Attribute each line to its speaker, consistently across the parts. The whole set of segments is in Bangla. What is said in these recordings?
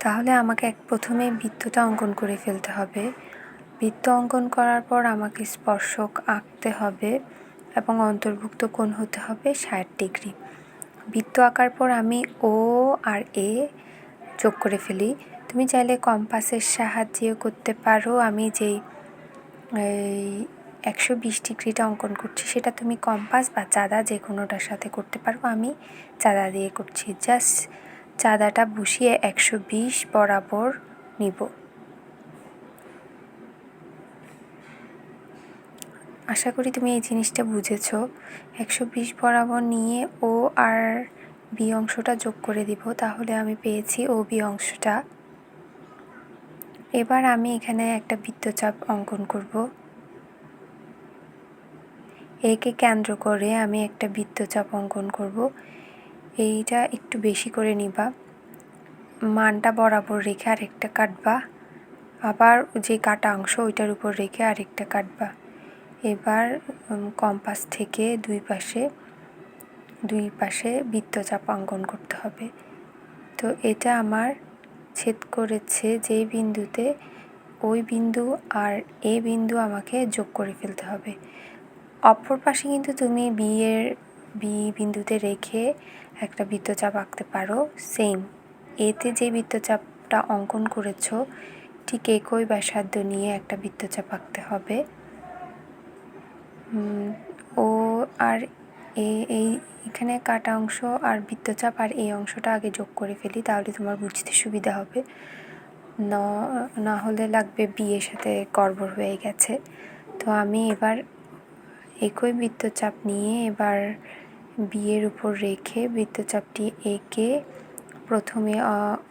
Speaker 1: তাহলে আমাকে এক প্রথমে বৃত্তটা অঙ্কন করে ফেলতে হবে। বৃত্ত অঙ্কন করার পর আমাকে স্পর্শক আঁকতে হবে এবং অন্তর্ভুক্ত কোণ হতে হবে ষাট ডিগ্রি। বৃত্ত আঁকার পর আমি ও আর এ যোগ করে ফেলি। তুমি চাইলে কম্পাসের সাহায্যেও করতে পারো। আমি যেই একশো বিশ ডিগ্রিটা অঙ্কন করছি সেটা তুমি কম্পাস বা চাঁদা যে কোনোটার সাথে করতে পারো। আমি চাঁদা দিয়ে করছি। জাস্ট চাঁদাটা বসিয়ে একশো বিশ বরাবর নিব। আশা করি তুমি এই জিনিসটা বুঝেছ। একশো বিশ বরাবর নিয়ে ও আর বি অংশটা যোগ করে দিব, তাহলে আমি পেয়েছি ও বি অংশটা। এবার আমি এখানে একটা বৃত্তচাপ অঙ্কন করব। একে কেন্দ্র করে আমি একটা বৃত্তচাপ অঙ্কন করব। এইটা একটু বেশি করে নিবা। মানটা বরাবর রেখে আরেকটা কাটবা। আবার যে কাটা অংশ ওইটার উপর রেখে আরেকটা কাটবা। এবার কম্পাস থেকে দুই পাশে দুই পাশে বৃত্তচাপ অঙ্কন করতে হবে। তো এটা আমার ছেদ করেছে যেই বিন্দুতে ওই বিন্দু আর এ বিন্দু আমাকে যোগ করে ফেলতে হবে। অপর পাশে কিন্তু তুমি বি এর বি বিন্দুতে রেখে একটা বৃত্তচাপ আঁকতে পারো। সেম। এতে যে বৃত্তচাপটা অঙ্কন করেছ, ঠিক একই ব্যাসার্ধ নিয়ে একটা বৃত্তচাপ আঁকতে হবে। ও আর এই, এখানে কাটা অংশ আর বৃত্তচাপ আর এই অংশটা আগে যোগ করে ফেলি, তাহলে তোমার বুঝতে সুবিধা হবে। না হলে লাগবে বিয়ের সাথে গড়বড় হয়ে গেছে। তো আমি এবার একই বৃত্তচাপ নিয়ে এবার বিয়ের উপর রেখে বৃত্তচাপটি এঁকে প্রথমে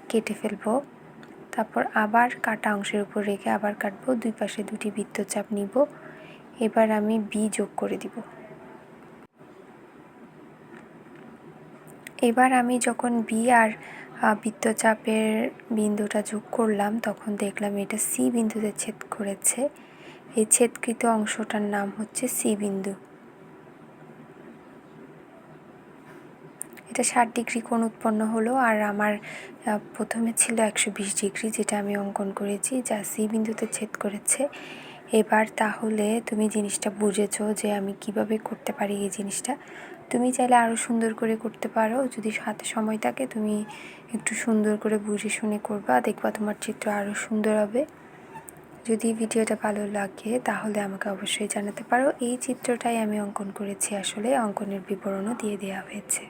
Speaker 1: কেটে ফেলব। তারপর আবার কাটা অংশের উপর রেখে আবার কাটবো। দুই পাশে দুটি বৃত্তচাপ নিব। এবার আমি বি যোগ করে দিব। এবার আমি যখন বি আর বৃত্তচাপের বিন্দুটা যোগ করলাম, তখন দেখলাম এটা সি বিন্দুতে ছেদ করেছে। এই ছেদকৃত অংশটার নাম হচ্ছে সি বিন্দু। এটা ষাট ডিগ্রি কোণ উৎপন্ন হলো আর আমার প্রথমে ছিল একশো বিশ ডিগ্রি যেটা আমি অঙ্কন করেছি, যা সি বিন্দুতে ছেদ করেছে। এবার তাহলে তুমি জিনিসটা বুঝেছ যে আমি কীভাবে করতে পারি এই জিনিসটা। তুমি চাইলে আরও সুন্দর করে করতে পারো, যদি হাতে সময় থাকে তুমি একটু সুন্দর করে বুঝে শুনে করবা, দেখবা তোমার চিত্র আরও সুন্দর হবে। যদি ভিডিওটা ভালো লাগে তাহলে আমাকে অবশ্যই জানাতে পারো। এই চিত্রটাই আমি অঙ্কন করেছি আসলে, অঙ্কনের বিবরণও দিয়ে দেওয়া হয়েছে।